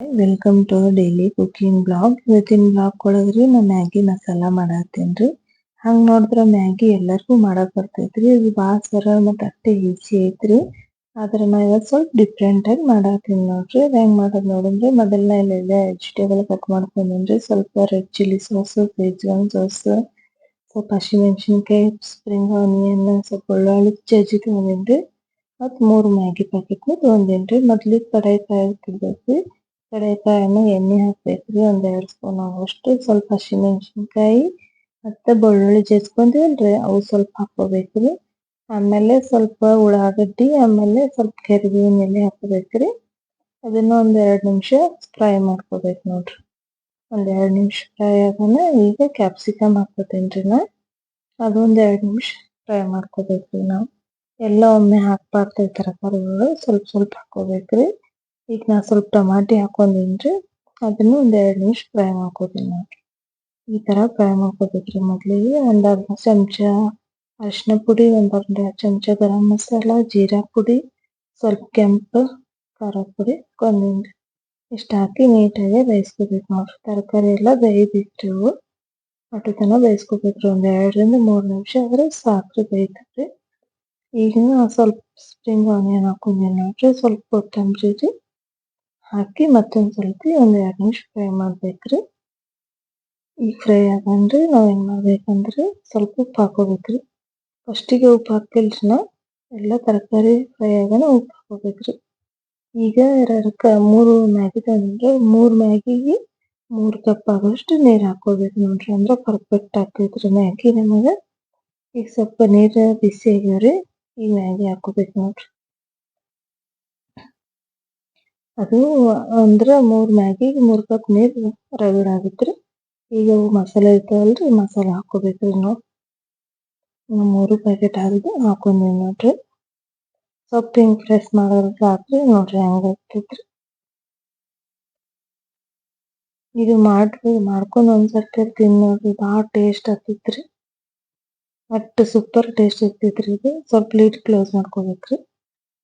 Welcome to daily cooking blog ಇವತ್ತಿನ blog ಒಳಗ್ರಿ ನಾ ಮ್ಯಾಗಿ ಮಸಾಲಾ ಮಾಡತ್ತೀನ್ರಿ ಹಂಗ ನೋಡಿದ್ರ ಮ್ಯಾಗಿ ಎಲ್ಲರಿಗೂ ಮಾಡಕ್ ಬರ್ತೈತ್ರಿ. ಇದು ಬಾಳ ಸರಳ ಮತ್ತ ಅಟ್ಟೆ ಈಜಿ ಐತ್ರಿ. ಆದ್ರೆ ನಾ ಇವತ್ತು ಸ್ವಲ್ಪ ಡಿಫ್ರೆಂಟ್ ಆಗಿ ಮಾಡತ್ತೀನಿ ನೋಡ್ರಿ. ಹೆಂಗ್ ಮಾಡೋದ್ ನೋಡಿದ್ರೆ ಮೊದಲನೇ ಇಲ್ಲೆಲ್ಲ ವೆಜಿಟೇಬಲ್ ಕಟ್ ಮಾಡ್ಕೊಂಡ್ರಿ ಸ್ವಲ್ಪ red chilli sauce schezwan sauce ಸ್ವಲ್ಪ ಹಸಿಮೆಣಸಿನ್ಕಾಯಿ ಸ್ಪ್ರಿಂಗ್ ಆನಿಯನ್ ಸ್ವಲ್ಪ ಬೆಳ್ಳುಳ್ಳಿ ಜಜ್ಜಿ ತಗೊಂಡಿನ್ರಿ. ಮತ್ತ್ ಮೂರು ಮ್ಯಾಗಿ ಪ್ಯಾಕೆಟ್ ತಗೊಂಡೇನ್ರಿ. ಮೊದ್ಲಿಗೆ ಕಡಾಯಿ ಕಾಯಿಸ್ತಿರ್ಬೇಕ್ರಿ ಕಡಲೆಕಾಯನ್ನು ಎಣ್ಣೆ ಹಾಕ್ಬೇಕ್ರಿ ಒಂದ್ ಎರಡ್ ಸ್ಪೂನ್ ಆಗುವಷ್ಟು ಸ್ವಲ್ಪ ಹಸಿಮೆಣಸಿನಕಾಯಿ ಮತ್ತೆ ಬೆಳ್ಳುಳ್ಳಿ ಜಜ್ಕೊಂಡಿವಲ್ರಿ ಅವು ಸ್ವಲ್ಪ ಹಾಕೋಬೇಕ್ರಿ ಆಮೇಲೆ ಸ್ವಲ್ಪ ಉಳ್ಳಾಗಡ್ಡಿ, ಆಮೇಲೆ ಸ್ವಲ್ಪ ಕರಿಬೇವಿನ ಎಲೆ ಹಾಕೋಬೇಕ್ರಿ ಅದನ್ನ ಒಂದ್ ಎರಡ್ ನಿಮಿಷ ಫ್ರೈ ಮಾಡ್ಕೋಬೇಕು ನೋಡ್ರಿ. ಒಂದ್ ಎರಡ್ ನಿಮಿಷ ಫ್ರೈ ಆಗೋಣ ಈಗ ಕ್ಯಾಪ್ಸಿಕಮ್ ಹಾಕೋತೇನ್ರಿ ನಾ. ಅದೊಂದ್ ಎರಡ್ ನಿಮಿಷ ಫ್ರೈ ಮಾಡ್ಕೋಬೇಕ್ರಿ ನಾವು. ಎಲ್ಲ ಒಮ್ಮೆ ಹಾಕ್ಬಾರ್ದು ತರಕಾರಿಗಳು ಸ್ವಲ್ಪ ಸ್ವಲ್ಪ ಹಾಕೋಬೇಕ್ರಿ ಈಗ ನಾ ಸ್ವಲ್ಪ ಟಮಾಟಿ ರೀ ಅದನ್ನು ಒಂದ್ ಎರಡ್ ನಿಮಿಷ ಫ್ರೈ ಮಾಡ್ಕೋತೀನಿ ನೋಡ್ರಿ ಈ ತರ ಫ್ರೈ ಮಾಡ್ಕೋಬೇಕ್ರಿ ಮೊದಲಿಗೆ ಒಂದ್ ಅರ್ಧ ಚಮಚ ಅರಿಶಿನ ಪುಡಿ, ಒಂದ್ ಅರ್ಧ ಚಮಚ ಗರಂ ಮಸಾಲಾ, ಜೀರಾ ಪುಡಿ, ಸ್ವಲ್ಪ ಕೆಂಪು ಖಾರದ ಪುಡಿ ಇಷ್ಟ ಹಾಕಿ ನೀಟಾಗಿ ಬೇಯಿಸ್ಕೋಬೇಕು ನೋಡ್ರಿ. ತರಕಾರಿ ಎಲ್ಲ ಬೇಯಬೇಕ್ರಿ ಅವು ಅಟ್ಟು ತನ ಬೇಯಿಸ್ಕೋಬೇಕ್ರಿ. ಒಂದ್ ಎರಡರಿಂದ ಮೂರ್ ನಿಮಿಷ ಆದ್ರೆ ಸಾಕ್ರಿ ಬೇಯ್ತೈತ್ರಿ ಈಗ ಸ್ವಲ್ಪ ಸ್ಪ್ರಿಂಗ್ ಆನಿಯನ್ ಹಾಕೊಂಡೇನಿ ನೋಡ್ರಿ. ಸ್ವಲ್ಪ ಕೊತ್ತಂಬರಿ ರೀ ಹಾಕಿ ಮತ್ತೊಂದ್ ಸ್ವಲ್ಪ ಒಂದ್ ಎರಡ್ ನಿಮಿಷ ಫ್ರೈ ಮಾಡ್ಬೇಕ್ರಿ. ಈ ಫ್ರೈ ಆಗನ್ರಿ ನಾವ್ ಏನು ಮಾಡ್ಬೇಕಂದ್ರೆ ಸ್ವಲ್ಪ ಉಪ್ಪು ಹಾಕೋಬೇಕ್ರಿ. ಫಸ್ಟಿಗೆ ಉಪ್ಪು ಹಾಕಿಲ್ರಿ ನಾ ಎಲ್ಲ ತರಕಾರಿ ಫ್ರೈ ಆಗೋಣ ಉಪ್ಪು ಹಾಕೋಬೇಕ್ರಿ. ಈಗ ಎರಡಕ್ಕ ಮೂರು ಮ್ಯಾಗಿ ತಂದ್ರೆ ಮೂರ್ ಮ್ಯಾಗಿಗೆ ಮೂರು ಕಪ್ ಆಗೋಷ್ಟು ನೀರು ಹಾಕೋಬೇಕು ನೋಡ್ರಿ ಅಂದ್ರೆ ಪರ್ಫೆಕ್ಟ್ ಹಾಕೈತ್ರಿ ಮ್ಯಾಗಿ ನಮಗ. ಈಗ ಸ್ವಲ್ಪ ನೀರ್ ಬಿಸಿ ಆಗ್ಯಾವ್ರಿ, ಈ ಮ್ಯಾಗಿ ಹಾಕೋಬೇಕು ನೋಡ್ರಿ. ಅದು, ಅಂದ್ರ ಮೂರು ಮ್ಯಾಗಿಗೆ ಮೂರ್ ಕಪ್ ನೀರ್ ರಗಡ್ ಆಗತ್ರಿ. ಈಗ ಅವು ಮಸಾಲೆ ಇರ್ತಾವಲ್ರಿ, ಮಸಾಲೆ ಹಾಕೋಬೇಕ್ರಿ ನಾವು. ಮೂರು ಪ್ಯಾಕೆಟ್ ಹಾಲ್ದು ಹಾಕೊಂಡೇನಿ ನೋಡ್ರಿ. ಹಿಂಗ್ ಪ್ರೆಸ್ ಮಾಡೋದ್ರ ಸಾಕ್ರಿ ನೋಡ್ರಿ ಹೆಂಗ್ ಆಗ್ತೈತ್ರಿ. ಇದು ಮಾಡ್ರಿ, ಮಾಡ್ಕೊಂಡು ಒಂದ್ಸರ್ತಿ ತಿನ್ನೋದು ಭಾಳ ಟೇಸ್ಟ್ ಆಗ್ತೈತ್ರಿ. ಒಟ್ಟ ಸೂಪರ್ ಟೇಸ್ಟ್ ಇರ್ತೈತ್ರಿ ಇದು. ಸ್ವಲ್ಪ ಲೀಟ್ ಕ್ಲೋಸ್ ಮಾಡ್ಕೋಬೇಕ್ರಿ.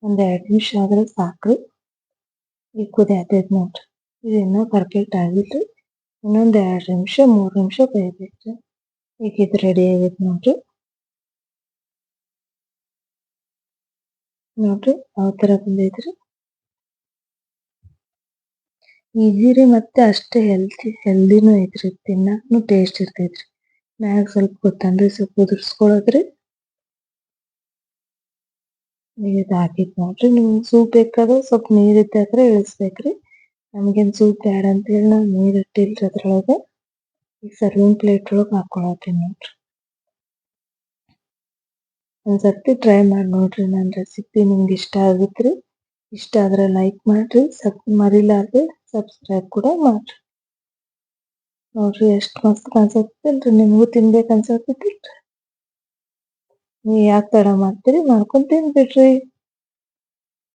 ಒಂದ್ ಎರಡ್ ನಿಮಿಷ ಆದ್ರೆ ಸಾಕ್ರಿ. ಕುದಿ ಹತ್ತೈತ್ ನೋಡ್ರಿ. ಇದು ಇನ್ನೂ ಪರ್ಫೆಕ್ಟ್ ಆಗಿತ್ತು ಇನ್ನೊಂದ್ ಎರಡ್ ನಿಮಿಷ, ಮೂರ್ ನಿಮಿಷ ಬೇಯಬೇಕ್ರಿ ಈಗ ಇದು ರೆಡಿ ಆಗೈತೆ ನೋಡ್ರಿ. ನೋಡ್ರಿ ಯಾವ ಥರ ಬಂದೈತ್ರಿ. ಈಜಿ ರೀ ಮತ್ತೆ ಅಷ್ಟೇ ಹೆಲ್ತಿ ಹೆಲ್ದಿನೂ ಐತ್ರಿ, ತಿನ್ನಾಕ್ನು ಟೇಸ್ಟ್ ಇರ್ತೈತ್ರಿ. ಮ್ಯಾಗ ಸ್ವಲ್ಪ ಕೊತ್ತಂಬರಿ ಸೊಪ್ಪು ಉದುರ್ಸ್ಕೊಳದ್ರಿ. ಇದು ನೋಡ್ರಿ ನಿಮ್ಗ್ ಸೂಪ್ ಬೇಕಾದ್ರೆ ಸ್ವಲ್ಪ ನೀರ್ ಇದ್ದಾದ್ರೆ ಇಳಿಸ್ಬೇಕ್ರಿ. ನಮ್ಗೇನ್ ಸೂಪ್ ಬ್ಯಾಡ ಅಂತೇಳಿ ನಾವ್ ನೀರ್ ಇಟ್ಟಿಲ್ರಿ ಅದ್ರೊಳಗ. ಈಗ ಸರ್ವಿಂಗ್ ಪ್ಲೇಟ್ ಒಳಗ್ ಹಾಕೊಳತ್ತೀನಿ ನೋಡ್ರಿ. ಒಂದ್ಸರ್ತಿ ಟ್ರೈ ಮಾಡಿ ನೋಡ್ರಿ ನನ್ನ ರೆಸಿಪಿ ನಿಮ್ಗೆ ಇಷ್ಟ ಆಗುತ್ತೆ ಇಷ್ಟ ಆದ್ರೆ ಲೈಕ್ ಮಾಡ್ರಿ, ಸಬ್ ಮರಿಲಾರ್ದೆ ಸಬ್ಸ್ಕ್ರೈಬ್ ಕೂಡ ಮಾಡ್ರಿ. ನೋಡ್ರಿ ಎಷ್ಟು ಮಸ್ತ್ ಅನ್ಸತ್ತಲ್ರಿ, ನಿಮಗೂ ತಿನ್ಬೇಕು ಅನ್ಸತ್ತೈತಿಲ್ರಿ. ನೀವ್ ಯಾಕೆ ತಡ ಮಾಡ್ತೀರಿ ಮಾಡ್ಕೊಂಡ್ ತಿಂದ್ಬಿಡ್ರಿ